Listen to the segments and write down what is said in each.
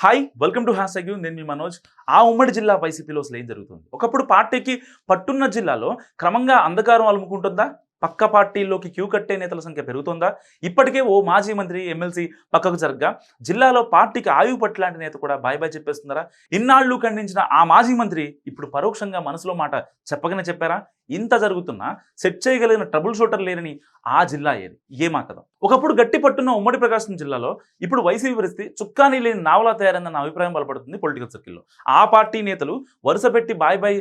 Hi welcome to hash అగ్యూ నేను మీ మనోజ్. ఆ ఉమ్మడి జిల్లా వైసీపీలో అసలు ఏం జరుగుతుంది? ఒకప్పుడు పార్టీకి పట్టున్న జిల్లాలో క్రమంగా అంధకారం అలుముకుంటుందా? పక్క పార్టీల్లోకి క్యూ కట్టే నేతల సంఖ్య పెరుగుతుందా? ఇప్పటికే ఓ మాజీ మంత్రి ఎమ్మెల్సీ పక్కకు జరగ్గా జిల్లాలో పార్టీకి ఆయువు పట్టు లాంటి నేత కూడా బాయ్ బాయ్ చెప్పేస్తున్నారా? ఇన్నాళ్ళు ఖండించిన ఆ మాజీ మంత్రి ఇప్పుడు పరోక్షంగా మనసులో మాట చెప్పగానే చెప్పారా? ఇంత జరుగుతున్నా సెట్ చేయగలిగిన ట్రబుల్ షూటర్ లేరని ఆ జిల్లా ఏది? ఏమా కదా ఒకప్పుడు గట్టి పట్టున్న ఉమ్మడి ప్రకాశం జిల్లాలో ఇప్పుడు వైసీపీ పరిస్థితి చుక్కానీ లేని నావలా తయారైందన్న అభిప్రాయం బలపడుతుంది పొలిటికల్ సర్కిల్లో. ఆ పార్టీ నేతలు వరుస పెట్టి బాయ్ బాయ్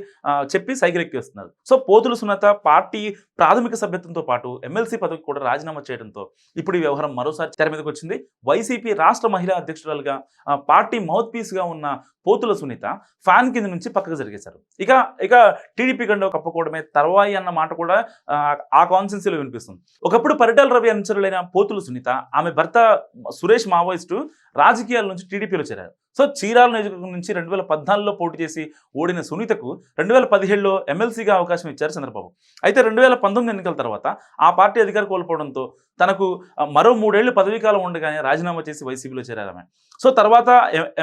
చెప్పి సైకిలెక్కిస్తున్నారు. సో పోతుల సున్నత పార్టీ ప్రాథమిక సభ్యత్వంతో పాటు ఎమ్మెల్సీ పదవికి కూడా రాజీనామా చేయడంతో ఇప్పుడు ఈ వ్యవహారం మరోసారి తెర మీదకి వచ్చింది. వైసీపీ రాష్ట్ర మహిళా అధ్యక్షురాలుగా పార్టీ మౌత్ పీస్గా ఉన్న పోతుల సునీత ఫ్యాన్ కింద నుంచి పక్కకు జరిగేశారు. ఇక ఇక టీడీపీ కంటే కప్పుకోవడమే తర్వాయి అన్న మాట కూడా ఆ, కాన్సెన్సీలో వినిపిస్తుంది. ఒకప్పుడు పరిటాల రవి అనుచరులైన పోతులు సునీత ఆమె భర్త సురేష్ మావోయిస్టు రాజకీయాల నుంచి టీడీపీలో చేరారు. సో చీరాల నియోజకవర్గం నుంచి రెండు వేల పద్నాలుగులో పోటీ చేసి ఓడిన సునీతకు రెండు వేల పదిహేడులో ఎమ్మెల్సీగా అవకాశం ఇచ్చారు చంద్రబాబు. అయితే రెండు వేల పంతొమ్మిది ఎన్నికల తర్వాత ఆ పార్టీ అధికారం కోల్పోవడంతో తనకు మరో మూడేళ్ళు పదవీ కాలం ఉండగానే రాజీనామా చేసి వైసీపీలో చేరారు ఆమె. సో తర్వాత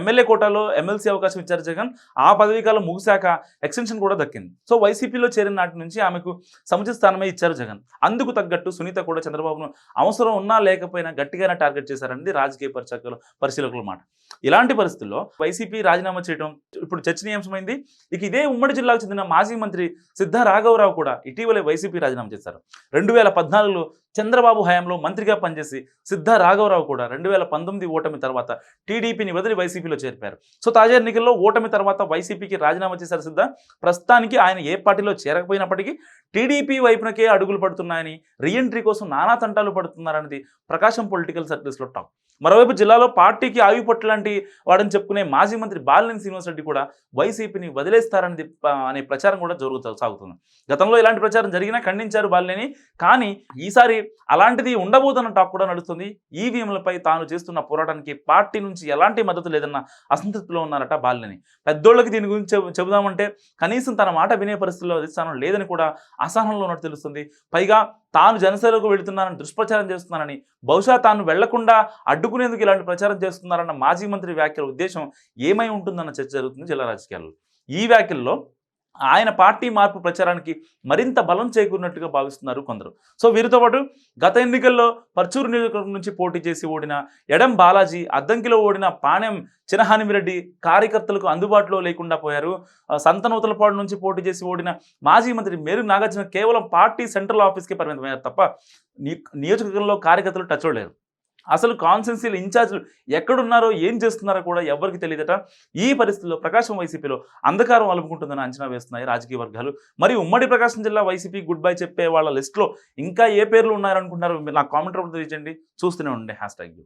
ఎమ్మెల్యే కోటాలో ఎమ్మెల్సీ అవకాశం ఇచ్చారు జగన్. ఆ పదవీకాలం ముగిశాక ఎక్స్టెన్షన్ కూడా దక్కింది. సో వైసీపీలో చేరిన నాటి నుంచి ఆమెకు సముచిత స్థానమే ఇచ్చారు జగన్. అందుకు తగ్గట్టు సునీత కూడా చంద్రబాబును అవసరం ఉన్నా లేకపోయినా గట్టిగానే టార్గెట్ చేశారనేది రాజకీయ పరిచకులు పరిశీలకుల మాట. ఇలాంటి పరిస్థితుల్లో వైసీపీ రాజీనామా చేయడం ఇప్పుడు చర్చనీయాంశమైంది. ఇక ఇదే ఉమ్మడి జిల్లాకు చెందిన మాజీ మంత్రి సిద్ధ రాఘవరావు కూడా ఇటీవలే వైసీపీ రాజీనామా చేశారు. రెండు వేల పద్నాలుగులో చంద్రబాబు హయాంలో మంత్రిగా పనిచేసి సిద్ధ రాఘవరావు కూడా రెండు వేల పంతొమ్మిది ఓటమి తర్వాత టీడీపీని వదిలి వైసీపీలో చేరిపారు సో తాజా ఎన్నికల్లో ఓటమి తర్వాత వైసీపీకి రాజీనామా చేశారు సిద్ధ. ప్రస్తుతానికి ఆయన ఏ పార్టీలో చేరకపోయినప్పటికీ టీడీపీ వైపునకే అడుగులు పడుతున్నాయని రీఎంట్రీ కోసం నానా తంటాలు పడుతున్నారనేది ప్రకాశం పొలిటికల్ సర్కిల్స్లో టాక్. మరోవైపు జిల్లాలో పార్టీకి ఆయుపట్టు లాంటి వాడని చెప్పుకునే మాజీ మంత్రి బాలినేని శ్రీనివాస్ రెడ్డి కూడా వైసీపీని వదిలేస్తారనేది అనే ప్రచారం కూడా జరుగుతూ సాగుతుంది. గతంలో ఇలాంటి ప్రచారం జరిగినా ఖండించారు బాలినేని. కానీ ఈసారి అలాంటిది ఉండబోదన్న టాక్ కూడా నడుస్తుంది. ఈవీఎంలపై తాను చేస్తున్న పోరాటానికి పార్టీ నుంచి ఎలాంటి మద్దతు లేదన్న అసంతృప్తిలో ఉన్నారట బాలినేని. పెద్దోళ్ళకి దీని గురించి చెబుదామంటే కనీసం తన మాట వినే పరిస్థితిలో అధిష్టానం లేదని కూడా అసహనంలో ఉన్నట్టు తెలుస్తుంది. పైగా తాను జనసేనకు వెళుతున్నానని దుష్ప్రచారం చేస్తున్నానని బహుశా తాను వెళ్ళకుండా అడ్డుకునేందుకు ఇలాంటి ప్రచారం చేస్తున్నారన్న మాజీ మంత్రి వ్యాఖ్యల ఉద్దేశం ఏమై ఉంటుందన్న చర్చ జరుగుతుంది జిల్లా రాజకీయాల్లో. ఈ వ్యాఖ్యల్లో ఆయన పార్టీ మార్పు ప్రచారానికి మరింత బలం చేకూరినట్టుగా భావిస్తున్నారు కొందరు. సో వీరితో పాటు గత ఎన్నికల్లో పర్చూరు నియోజకవర్గం నుంచి పోటీ చేసి ఓడిన ఎడం బాలాజీ అద్దంకిలో ఓడిన పాణెం చినహానిమిరెడ్డి కార్యకర్తలకు అందుబాటులో లేకుండా పోయారు. సంతనూతలపాడు నుంచి పోటీ చేసి ఓడిన మాజీ మంత్రి మేరు నాగార్జున కేవలం పార్టీ సెంట్రల్ ఆఫీస్కే పరిమితమయ్యారు తప్ప నియోజకవర్గంలో కార్యకర్తలు టచ్లో లేరు. అసలు కాన్సెన్సీల ఇన్ఛార్జ్లు ఎక్కడున్నారో ఏం చేస్తున్నారో కూడా ఎవరికి తెలియదట. ఈ పరిస్థితుల్లో ప్రకాశం వైసీపీలో అంధకారం అలుపుకుంటుందని అంచనా వేస్తున్నాయి రాజకీయ వర్గాలు. మరి ఉమ్మడి ప్రకాశం జిల్లా వైసీపీ గుడ్ బై చెప్పే వాళ్ళ లిస్టులో ఇంకా ఏ పేర్లు ఉన్నారనుకుంటున్నారు నాకు కామెంట్ రూపంలో తెలియజేయండి. చూస్తూనే ఉండే హ్యాష్ ట్యాగ్